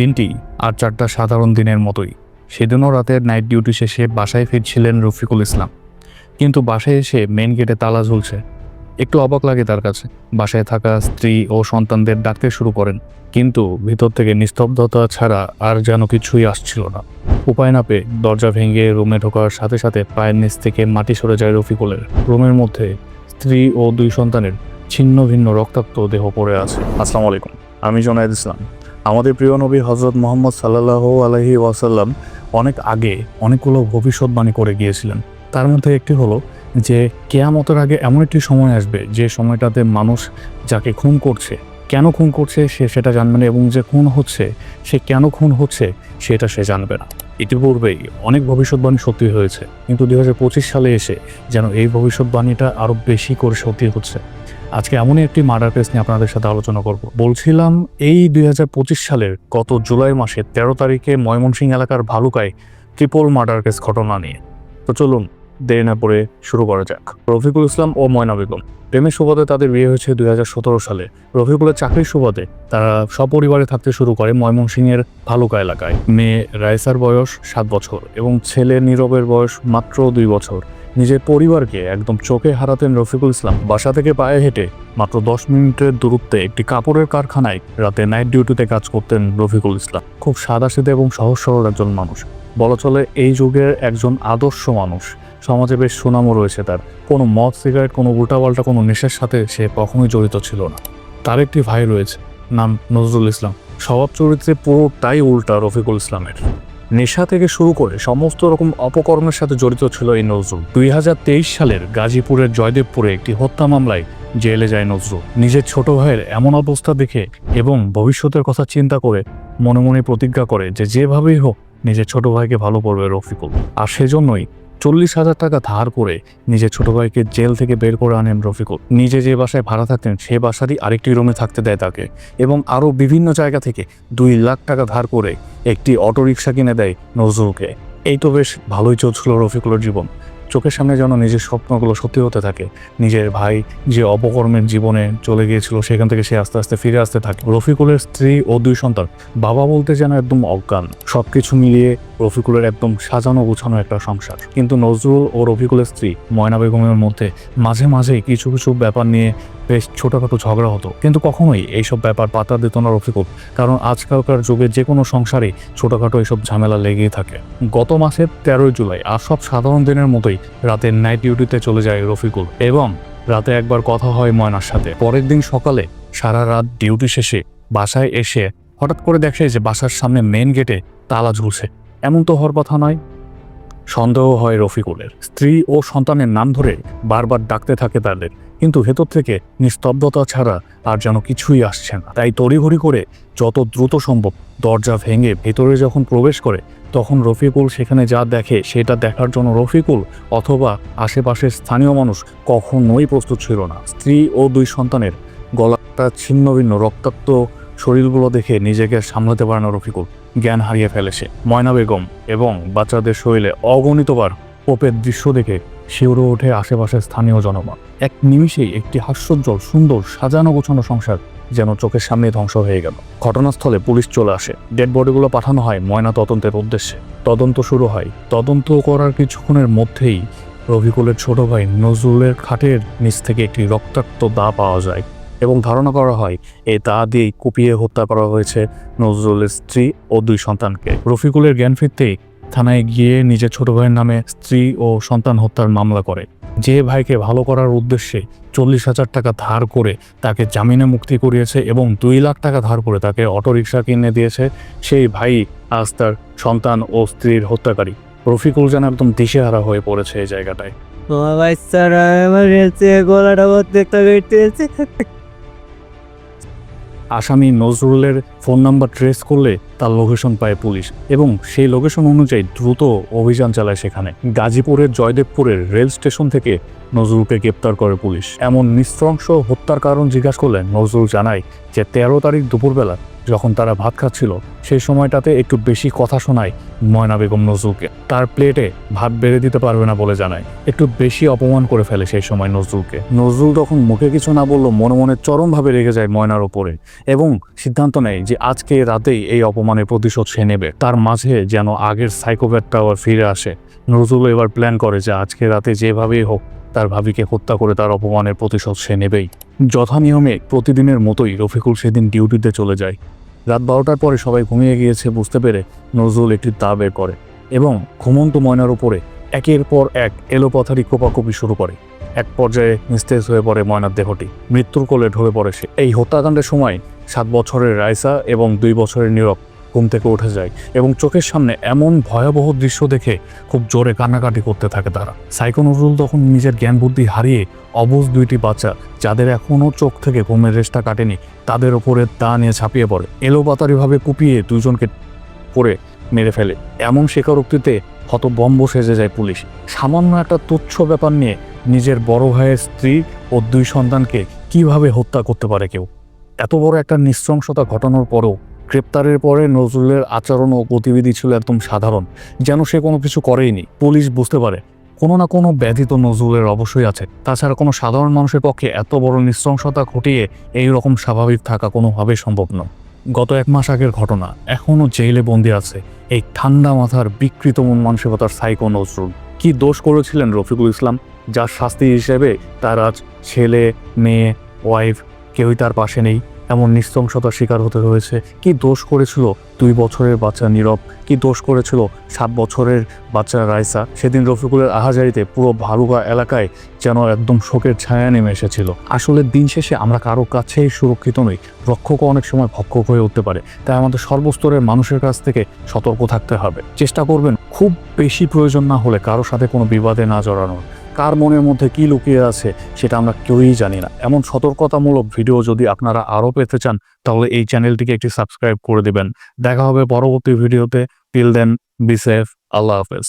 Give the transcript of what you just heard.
দিনটি আর চারটা সাধারণ দিনের মতোই। সেদিনও রাতের নাইট ডিউটি শেষে বাসায় ফিরছিলেন রফিকুল ইসলাম। কিন্তু বাসায় এসে মেন গেটে তালা ঝুলছে। একটু অবাক লাগে তার কাছে। বাসায় থাকা স্ত্রী ও সন্তানদের ডাকতে শুরু করেন। কিন্তু ভিতর থেকে নিস্তব্ধতা ছাড়া আর যেন কিছুই আসছিল না। উপায় না পেয়ে দরজা ভেঙে রুমে ঢোকার সাথে সাথে পায়ের নিচ থেকে মাটি সরে যায় রফিকুলের। রুমের মধ্যে স্ত্রী ও দুই সন্তানের ছিন্ন ভিন্ন রক্তাক্ত দেহ পড়ে আছে। আসসালামু আলাইকুম। আমি জোনায়দ ইসলাম। আমাদের প্রিয় নবী হজরত মোহাম্মদ সাল্লাহ আলহি ওয়াসাল্লাম অনেক আগে অনেকগুলো ভবিষ্যৎবাণী করে গিয়েছিলেন। তার মধ্যে একটি হলো যে, কেয়ামতের আগে এমন একটি সময় আসবে যে সময়টাতে মানুষ যাকে খুন করছে, কেন খুন করছে সে সেটা জানবে না এবং যে খুন হচ্ছে, সে কেন খুন হচ্ছে সেটা সে জানবে না। ইতিপূর্বেই অনেক ভবিষ্যৎবাণী সত্যি হয়েছে, কিন্তু দুই হাজার পঁচিশ সালে এসে যেন এই ভবিষ্যৎবাণীটা আরও বেশি করে সত্যি হচ্ছে। আজকে এমনই একটি মার্ডার কেস নিয়ে আপনাদের সাথে আলোচনা করব। বলছিলাম এই দুই হাজার পঁচিশ সালের গত জুলাই মাসে ১৩ তারিখে ময়মনসিংহ এলাকার ভালুকায় ট্রিপল মার্ডার কেস ঘটনা নিয়ে। তো চলুন দেরি না পরে শুরু করা যাক। রফিকুল ইসলাম ও ময়না বেগম। প্রেমের সুবাদে তাদের বিয়ে হয়েছে দু হাজার সতেরো সালে। রফিকুলের চাকরির সুবাদে তারা সপরিবারে থাকতে শুরু করে ময়মনসিংহের ভালুকা এলাকায়। মেয়ে রাইসার বয়স সাত বছর এবং ছেলে নীরবের বয়স মাত্র দুই বছর। নিজের পরিবারকে একদম চোখে হারাতেন রফিকুল ইসলাম। বাসা থেকে পায়ে হেঁটে মাত্র দশ মিনিটের দূরত্বে একটি কাপড়ের কারখানায় রাতে নাইট ডিউটিতে কাজ করতেন রফিকুল ইসলাম। খুব সাদাসিধে এবং সহজ সরল একজন মানুষ। বলা চলে এই যুগের একজন আদর্শ মানুষ। সমাজে বেশ সুনামও রয়েছে তার। কোনো মদ, সিগারেট, কোনো উল্টাপাল্টা, কোনো নেশার সাথে সে কখনোই জড়িত ছিল না। তার একটি ভাই রয়েছে, নাম নজরুল ইসলাম। স্বভাব চরিত্রে পুরোটাই উল্টা রফিকুল ইসলামের। নেশা থেকে শুরু করে সমস্ত রকম অপকর্মের সাথে জড়িত ছিল এই নজরুল। দুই হাজার তেইশ সালের গাজীপুরের জয়দেবপুরে একটি হত্যা মামলায় জেলে যায় নজরুল। নিজের ছোট ভাইয়ের এমন অবস্থা দেখে এবং ভবিষ্যতের কথা চিন্তা করে মনে মনে প্রতিজ্ঞা করে যে যেভাবেই হোক নিজের ছোট ভাইকে ভালো পড়বে রফিকুল। আর সেজন্যই চল্লিশ হাজার টাকা ধার করে নিজের ছোট ভাইকে জেল থেকে বের করে আনেন রফিকুল। নিজে যে বাসায় ভাড়া থাকতেন, সে বাসারই আরেকটি রুমে থাকতে দেয় তাকে। এবং আরও বিভিন্ন জায়গা থেকে দুই লাখ টাকা ধার করে একটি অটোরিকশা কিনে দেয় নজরুলকে। এই তো বেশ ভালোই চলছিল রফিকুলের জীবন। চোখের সামনে যেন নিজের স্বপ্নগুলো সত্যি হতে থাকে। নিজের ভাই যে অপকর্মের জীবনে চলে গিয়েছিল, সেখান থেকে সে আস্তে আস্তে ফিরে আসতে থাকে। রফিকুলের স্ত্রী ও দুই সন্তান, বাবা বলতে যেন একদম অজ্ঞান। সব কিছু মিলিয়ে রফিকুলের একদম সাজানো গোছানো একটা সংসার। কিন্তু নজরুল ও রফিকুলের স্ত্রী ময়না বেগমের মধ্যে মাঝে মাঝে কিছু কিছু ব্যাপার নিয়ে বেশ ছোটখাটো ঝগড়া হতো। কিন্তু কখনোই এইসব ব্যাপার পাতা দিত না রফিকুল, কারণ আজকালকার যুগে যে কোনো সংসারে ছোটখাটো এসব ঝামেলা লেগেই থাকে। গত মাসের তেরোই জুলাই, আর সব সাধারণ দিনের মতোই রাতে নাইট ডিউটিতে চলে যায় রফিকুল এবং রাতে একবার কথা হয় ময়নার সাথে। পরের দিন সকালে সারা রাত ডিউটি শেষে বাসায় এসে হঠাৎ করে দেখে যে বাসার সামনে মেন গেটে তালা ঝুলছে। এমন তো হওয়ার কথা নয়। সন্দেহ হয় রফিকুলের। স্ত্রী ও সন্তানের নাম ধরে বারবার ডাকতে থাকে তাদের। কিন্তু ভেতর থেকে নিস্তব্ধতা ছাড়া আর যেন কিছুই আসছে না। তাই তড়িঘড়ি করে যত দ্রুত সম্ভব দরজা ভেঙে ভেতরে যখন প্রবেশ করে, তখন রফিকুল সেখানে যা দেখে সেটা দেখার জন্য রফিকুল অথবা আশেপাশের স্থানীয় মানুষ কখনোই প্রস্তুত ছিল না। স্ত্রী ও দুই সন্তানের গলাটা ছিন্ন ভিন্ন, রক্তাক্ত শরীরগুলো দেখে নিজেকে সামলাতে পারে না রফিকুল। জ্ঞান হারিয়ে ফেলেছে ময়না বেগম এবং বাচ্চাদের শরীরে অগণিতবার কোপের দৃশ্য দেখে শিউরে ওঠে আশেপাশের স্থানীয় জনগণ। এক নিমিষেই একটি হাস্যোজ্জ্বল, সুন্দর, সাজানো গোছানো সংসার যেন চোখের সামনে ধ্বংস হয়ে গেল। ঘটনাস্থলে পুলিশ চলে আসে। ডেড বডিগুলো পাঠানো হয় ময়না তদন্তের উদ্দেশ্যে। তদন্ত শুরু হয়। তদন্ত করার কিছুক্ষণের মধ্যেই রফিকুলের ছোট ভাই নজরুলের খাটের নিচ থেকে একটি রক্তাক্ত দা পাওয়া যায় এবং ধারণা করা হয় এই দা দিয়েই কুপিয়ে হত্যা করা হয়েছে নজরুলের স্ত্রী ও দুই সন্তানকে। রফিকুলের জ্ঞান ফিরতেই থানায় গিয়ে নিজের ছোট ভাইয়ের নামে স্ত্রী ও সন্তান হত্যার মামলা করে। যে ভাইকে ভালো করার উদ্দেশ্যে চল্লিশ হাজার টাকা ধার করে তাকে জামিনে মুক্তি করিয়েছে এবং দুই লাখ টাকা ধার করে তাকে অটোরিকশা কিনে দিয়েছে সেই ভাই আজ তার সন্তান ও স্ত্রীর হত্যাকারী। রফিকুল যেন একদম দিশেহারা হয়ে পড়েছে এই জায়গাটায়। তোমার বাচ্চারা আমার গলাটা প্রত্যেকটা আসামি নজরুলের ফোন নাম্বার ট্রেস করলে তার লোকেশন পায় পুলিশ এবং সেই লোকেশন অনুযায়ী দ্রুত অভিযান চালায় সেখানে। গাজীপুরের জয়দেবপুরের রেল স্টেশন থেকে নজরুলকে গ্রেপ্তার করে পুলিশ। এমন নিঃস্ত্রংস হত্যার কারণ জিজ্ঞাসা করলে নজরুল জানায় যে তেরো তারিখ দুপুরবেলা যখন তারা ভাত খাচ্ছিল, সেই সময়টাতে একটু বেশি কথা শোনায় ময়না বেগম নজরুলকে। তার প্লেটে ভাত বেড়ে দিতে পারবে না বলে জানায়। একটু বেশি অপমান করে ফেলে সেই সময় নজরুলকে। নজরুল তখন মুখে কিছু না বললেও মনে মনে চরমভাবে রেগে যায় ময়নার ওপরে এবং সিদ্ধান্ত নেয় যে আজকে রাতেই এই অপমানের প্রতিশোধ সে নেবে। তার মাঝে যেন আগের সাইকোপ্যাথটা আবার ফিরে আসে। নজরুল এবার প্ল্যান করে যে আজকে রাতে যেভাবেই হোক তার ভাবিকে হত্যা করে তার অপমানের প্রতিশোধ সে নেবেই। যথা নিয়মে প্রতিদিনের মতোই রফিকুল সেদিন ডিউটিতে চলে যায়। রাত বারোটার পরে সবাই ঘুমিয়ে গিয়েছে বুঝতে পেরে নজরুল একটি তা বের করে এবং ঘুমন্ত ময়নার উপরে একের পর এক এলোপাথারি কোপাকুপি শুরু করে। এক পর্যায়ে নিস্তেজ হয়ে পড়ে ময়নার দেহটি। মৃত্যুর কোলে ঢলে পড়ে সে। এই হত্যাকাণ্ডের সময় সাত বছরের রাইসা এবং দুই বছরের নীরব ঘুম থেকে উঠে যায় এবং চোখের সামনে এমন ভয়াবহ দৃশ্য দেখে খুব জোরে কান্নাকাটি করতে থাকে তারা। সাইকো নজরুল তখন নিজের জ্ঞান বুদ্ধি হারিয়ে অবুজ দুইটি বাচ্চা, যাদের এখনও চোখ থেকে ঘুমের রেশটা কাটেনি, তাদের ওপরে তা নিয়ে ছাপিয়ে পড়ে। এলোপাতারিভাবে কুপিয়ে দুজনকে পড়ে মেরে ফেলে। এমন স্বীকারোক্তিতে হতবম্ব সেজে যায় পুলিশ। সামান্য একটা তুচ্ছ ব্যাপার নিয়ে নিজের বড় ভাইয়ের স্ত্রী ও দুই সন্তানকে কীভাবে হত্যা করতে পারে কেউ? এত বড় একটা নৃশংসতা ঘটানোর পরেও গ্রেপ্তারের পরে নজরুলের আচরণ ও গতিবিধি ছিল একদম সাধারণ। যেন সে কোনো কিছু করেইনি, পুলিশ বুঝতে পারে। কোনো না কোনো ব্যাধি তো নজরুলের অবশ্যই আছে। তাছাড়া কোনো সাধারণ মানুষের পক্ষে এত বড় নৃশংসতা ঘটিয়ে এই রকম স্বাভাবিক থাকা কোনোভাবেই সম্ভব নয়। গত এক মাস আগের ঘটনা। এখনও জেলে বন্দি আছে এই ঠান্ডা মাথার বিকৃত মন মানসিকতার সাইকো নজরুল। কি দোষ করেছিলেন রফিকুল ইসলাম, যার শাস্তি হিসেবে তার আজ ছেলে, মেয়ে ওয়াইফ কেউই তার পাশে নেই? এমন নৃশংসতার শিকার হতে হয়েছে। কি দোষ করেছিল দুই বছরের বাচ্চা নীরব? কি দোষ করেছিল সাত বছরের বাচ্চা রাইসা? সেদিন রফিকুলের আহাজারিতে পুরো ভালুকা এলাকায় যেন একদম শোকের ছায়া নেমে এসেছিল। আসলে দিন শেষে আমরা কারও কাছেই সুরক্ষিত নই। রক্ষকও অনেক সময় ভক্ষক হয়ে উঠতে পারে। তাই আমাদের সর্বস্তরের মানুষের কাছ থেকে সতর্ক থাকতে হবে। চেষ্টা করবেন, খুব বেশি প্রয়োজন না হলে কারও সাথে কোনো বিবাদে না জড়ানোর। কার মনের মধ্যে কি লুকিয়ে আছে সেটা আমরা কেউই জানি না। এমন সতর্কতামূলক ভিডিও যদি আপনারা আরও পেতে চান, তাহলে এই চ্যানেলটিকে একটি সাবস্ক্রাইব করে দিবেন। দেখা হবে পরবর্তী ভিডিওতে। টিল দেন বি সেফ আল্লাহ হাফেজ।